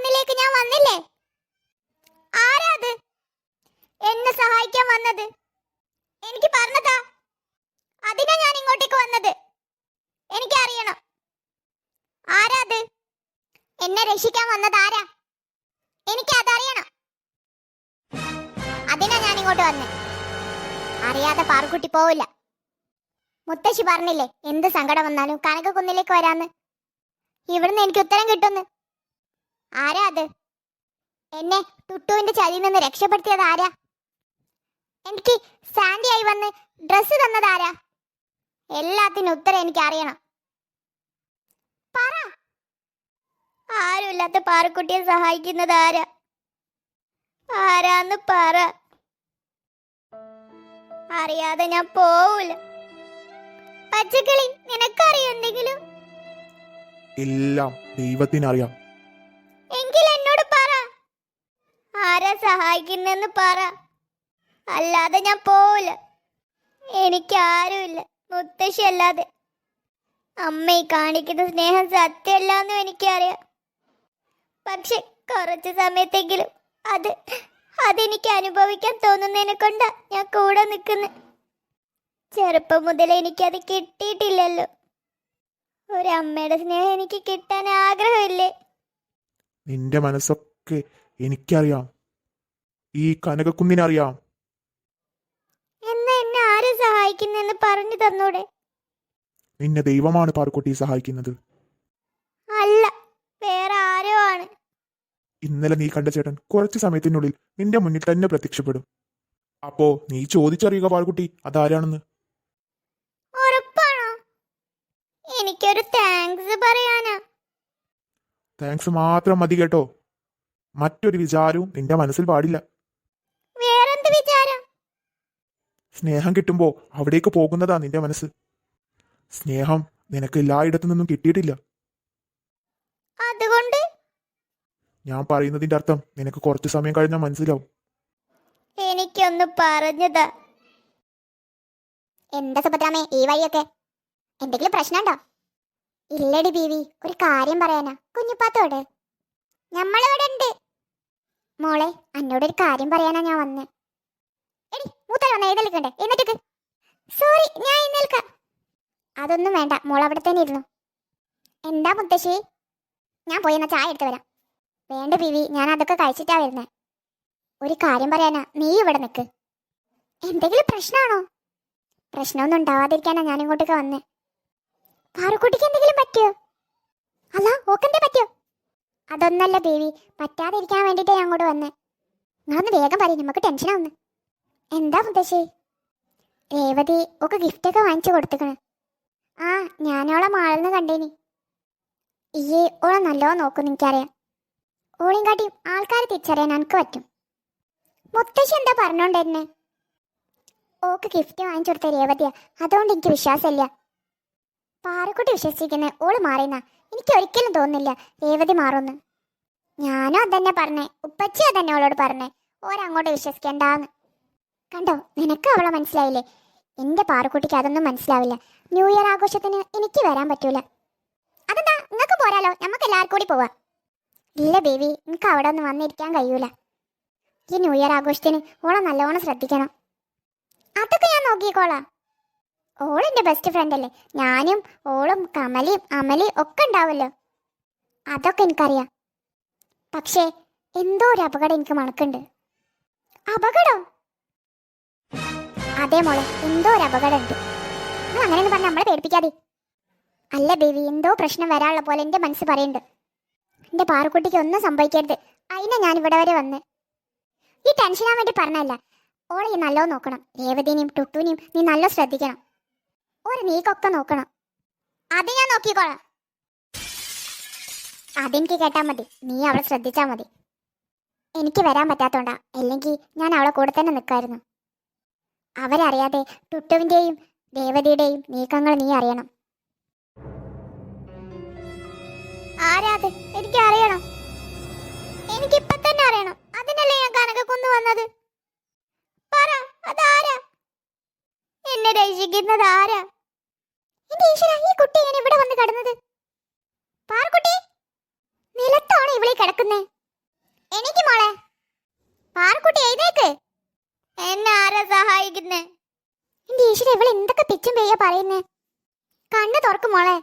കനകക്കുന്നിലേക്ക് ഞാൻ വന്നില്ലേ? ആരാ അത്? എന്നെ സഹായിക്കാൻ വന്നത്? എനിക്ക് പറഞ്ഞതാ. അതിനാ ഞാൻ ഇങ്ങോട്ടേക്ക് വന്നത്. എനിക്ക് അറിയണം ആരാ അത്? എന്നെ രക്ഷിക്കാൻ വന്നത് ആരാ? എനിക്ക് അതറിയണം അതിനാ ഞാൻ ഇങ്ങോട്ട് വന്നേ. അറിയാതെ പാറുക്കുട്ടി പോവില്ല. മുത്തശ്ശി പറഞ്ഞില്ലേ എന്ത് സങ്കടം വന്നാലും കനകക്കുന്നിലേക്ക് വരാന്ന്. ഇവിടുന്ന് എനിക്ക് ഉത്തരം കിട്ടുന്നു. ആരാ അത്? എന്നെ തുട്ടുവിന്റെ ചതിയിൽ നിന്ന് രക്ഷപ്പെടുത്തിയത് ആരാ? എനിക്ക് ആയി വന്ന് ഡ്രസ്സ് തന്നത് ആരാ? എല്ലാത്തിനും ഉത്തരം എനിക്ക് അറിയണം പറ. ആരുമില്ലാത്ത പാറക്കുട്ടിയെ സഹായിക്കുന്നത് ആരാ? ആരാന്ന് പറ. അറിയാതെ ഞാൻ പോവൂല. പച്ചക്കിളി നിനക്കറിയോ എന്തെങ്കിലും? എല്ലാം ദൈവത്തിനറിയാം. സഹായിക്കുന്നെന്ന് പറ. അല്ലാതെ ഞാൻ പോവില്ല. എനിക്കാരുമില്ല. മുത്തശ്ശി അല്ലാതെ അമ്മ ഈ കാണിക്കുന്ന സ്നേഹം സത്യമല്ലാന്നും എനിക്കറിയാം. പക്ഷെ കുറച്ച് സമയത്തെങ്കിലും അത് അതെനിക്ക് അനുഭവിക്കാൻ തോന്നുന്നതിനെ കൊണ്ടാ ഞാൻ കൂടെ നിൽക്കുന്നത് ചെറുപ്പം മുതൽ എനിക്കത് കിട്ടിയിട്ടില്ലല്ലോ. ഒരമ്മയുടെ സ്നേഹം എനിക്ക് കിട്ടാൻ ആഗ്രഹമില്ലേ? നിന്റെ മനസ്സൊക്കെ എനിക്കറിയാം. ഈ കനകക്കുന്നിനറിയാം. എന്നാ എന്നെ ആരെ സഹായിക്കുന്നെന്ന് പറഞ്ഞു തന്നൂടെ? നിന്നെ ദൈവമാണ് പാർക്കുട്ടി സഹായിക്കുന്നത്. അല്ല വേറെ ആരോ ആണ്. ഇന്നലെ നീ കണ്ട ചേട്ടൻ കുറച്ച് സമയത്തിനുള്ളിൽ നിന്റെ മുന്നിൽ തന്നെ പ്രത്യക്ഷപ്പെടും. അപ്പോ നീ ചോദിച്ചറിയുക പാർക്കുട്ടി അതാരാണെന്ന്? ഉറപ്പാണോ? എനിക്കൊരു താങ്ക്സ് പറയാനാ. താങ്ക്സ് മാത്രം മതി കേട്ടോ. മറ്റൊരു വിചാരവും നിന്റെ മനസ്സിൽ പാടില്ല. സ്നേഹം കിട്ടുമ്പോൾ അവിടേക്ക് പോകുന്നതാ നിന്റെ മനസ്സ്. സ്നേഹം നിനക്ക് എല്ലായിടത്തു നിന്നും കിട്ടിയിട്ടില്ല. അതുകൊണ്ട്? ഞാൻ പറയുന്നതിന്റെ അർത്ഥം നിനക്ക് കുറച്ച് സമയം കഴിഞ്ഞാൽ മനസ്സിലാവും. എനിക്കൊന്ന് പറഞ്ഞതാ. എന്താ സുഭദ്രാമേ ഈ വഴിയൊക്കെ? എന്തെങ്കിലും പ്രശ്നമുണ്ടോ? ഇല്ലടി ബീവി ഒരു കാര്യം പറയാനാ. കുഞ്ഞിപ്പാത്തോട്. ഞമ്മളിവിടെ ഉണ്ട് മോളെ എന്നോടൊരു കാര്യം പറയാനാ ഞാൻ വന്ന്. സോറി ഞാൻ അതൊന്നും വേണ്ട മോൾ അവിടെ തന്നെ ഇരുന്നു. എന്താ മുത്തശ്ശി? ഞാൻ പോയി എന്നാ ചായ എടുത്തു വരാം. വേണ്ട ബീവി ഞാൻ അതൊക്കെ കഴിച്ചിട്ടാ വരുന്നത് ഒരു കാര്യം പറയാനാ നീ ഇവിടെ നിൽക്ക് എന്തെങ്കിലും പ്രശ്നമാണോ പ്രശ്നമൊന്നും ഉണ്ടാവാതിരിക്കാനാ ഞാൻ ഇങ്ങോട്ടൊക്കെ വന്നേ. പാറക്കുട്ടിക്ക് എന്തെങ്കിലും പറ്റിയോ? അല്ല ഓക്കെന്തേ പറ്റിയോ? അതൊന്നല്ല ബേബി പറ്റാതിരിക്കാൻ വേണ്ടിയിട്ടാണ് ഞാൻ അങ്ങോട്ട് വന്നേ. നിങ്ങളൊന്ന് വേഗം പറയും നമുക്ക് ടെൻഷനാവുന്നു എന്താ മുത്തശ്ശി? രേവതി ഒക്കെ ഗിഫ്റ്റൊക്കെ വാങ്ങിച്ചു കൊടുത്തേക്കണ്. ആ ഞാനോളെ മാളെന്ന് കണ്ടേനി. ഈ ഓളെ നല്ലോ നോക്കും എനിക്കറിയാം ഓളെയും കാട്ടിയും ആൾക്കാരെ തിരിച്ചറിയാൻ എനിക്ക് പറ്റും. മുത്തശ്ശി എന്താ പറഞ്ഞോണ്ടെന്നെ ഓക്ക് ഗിഫ്റ്റ് വാങ്ങിച്ചു കൊടുത്ത രേവതിയാ. അതുകൊണ്ട് എനിക്ക് വിശ്വാസമില്ല. പാറക്കുട്ടി വിശ്വസിക്കുന്ന ഓൾ മാറിയെന്ന. എനിക്ക് ഒരിക്കലും തോന്നുന്നില്ല രേവതി മാറുമെന്ന്. ഞാനും അതന്നെ പറഞ്ഞേ. ഉപ്പച്ചി അതന്നെ ഓളോട് പറഞ്ഞേ. ഓരങ്ങോട്ട് വിശ്വസിക്കണ്ടാന്ന്. കണ്ടോ നിനക്ക് അവളെ മനസ്സിലായില്ലേ? എന്റെ പാറക്കുട്ടിക്ക് അതൊന്നും മനസ്സിലാവില്ല. ന്യൂ ഇയർ ആഘോഷത്തിന് എനിക്ക് വരാൻ പറ്റൂല. അതെന്താ നിങ്ങൾക്ക് പോരാലോ? നമുക്ക് എല്ലാവർക്കും കൂടി പോവാം. ഇല്ല ബേബി എനിക്ക് അവിടെ ഒന്നും വന്നിരിക്കാൻ കഴിയൂല. ഈ ന്യൂ ഇയർ ആഘോഷത്തിന് ഓളെ നല്ലോണം ശ്രദ്ധിക്കണം. അതൊക്കെ ഞാൻ നോക്കിക്കോളാം. ഓളെന്റെ ബെസ്റ്റ് ഫ്രണ്ട് അല്ലേ? ഞാനും ഓളും കമലിയും അമലിയും ഒക്കെ ഉണ്ടാവുമല്ലോ. അതൊക്കെ എനിക്കറിയാം. പക്ഷേ എന്തോ ഒരു അപകടം എനിക്ക് മണക്കുണ്ട് അപകടം? അതെ മോളെ എന്തോ ഒരു അപകടം ഉണ്ട് നിങ്ങൾ അങ്ങനെയൊന്നും പറഞ്ഞ് നമ്മളെ പേടിപ്പിക്കാതെ. അല്ല ബേബി എന്തോ പ്രശ്നം വരാനുള്ള പോലെ എന്റെ മനസ്സ് പറയുന്നുണ്ട്. എന്റെ പാറക്കുട്ടിക്ക് ഒന്നും സംഭവിക്കരുത്. അതിനെ ഞാൻ ഇവിടെ വരെ വന്ന്. ഈ ടെൻഷനാൻ വേണ്ടി പറഞ്ഞല്ല ഓളെ ഈ നല്ലോ നോക്കണം. രേവതിനെയും ടുട്ടുവിനെയും നീ നല്ല ശ്രദ്ധിക്കണം. ഓരെ നീക്കൊക്കെ നോക്കണം. അത് ഞാൻ നോക്കിക്കോളാം. അതെനിക്ക് കേട്ടാ മതി. നീ അവളെ ശ്രദ്ധിച്ചാ മതി. എനിക്ക് വരാൻ പറ്റാത്തോണ്ടാ. അല്ലെങ്കിൽ ഞാൻ അവളെ കൂടെ തന്നെ നിൽക്കായിരുന്നു അവരറിയാതെ ടുട്ടുവിന്റെയും ദേവതയുടെയും നീക്കങ്ങൾ നീ അറിയണം. ആരാത്? എനിക്ക് അറിയണം എനിക്ക് ഇപ്പൊ തന്നെ അറിയണം. അതിനല്ലേ ഞാൻ കനക കൊന്നു വന്നത്? പറ അതാരാ? എന്നെ രക്ഷിക്കുന്നത് ആരാ? എന്റെ ഈശ്വര ഈ കുട്ടി എങ്ങനെ ഇവിടെ വന്ന് കിടന്നത്? പാർക്കുട്ടി നിലത്താണ് ഇവിടെ കിടക്കുന്നേ. എനിക്ക് മോളെ പാർക്കുട്ടി എഴുതേക്ക് എന്നെ ആരാ സഹായിക്കുന്നേ? എന്റെ ഈശ്വര ഇവൾ എന്തൊക്കെ പിച്ചും പെയ്യ പറയുന്നേ? കണ്ണു തുറക്കും മോളെ.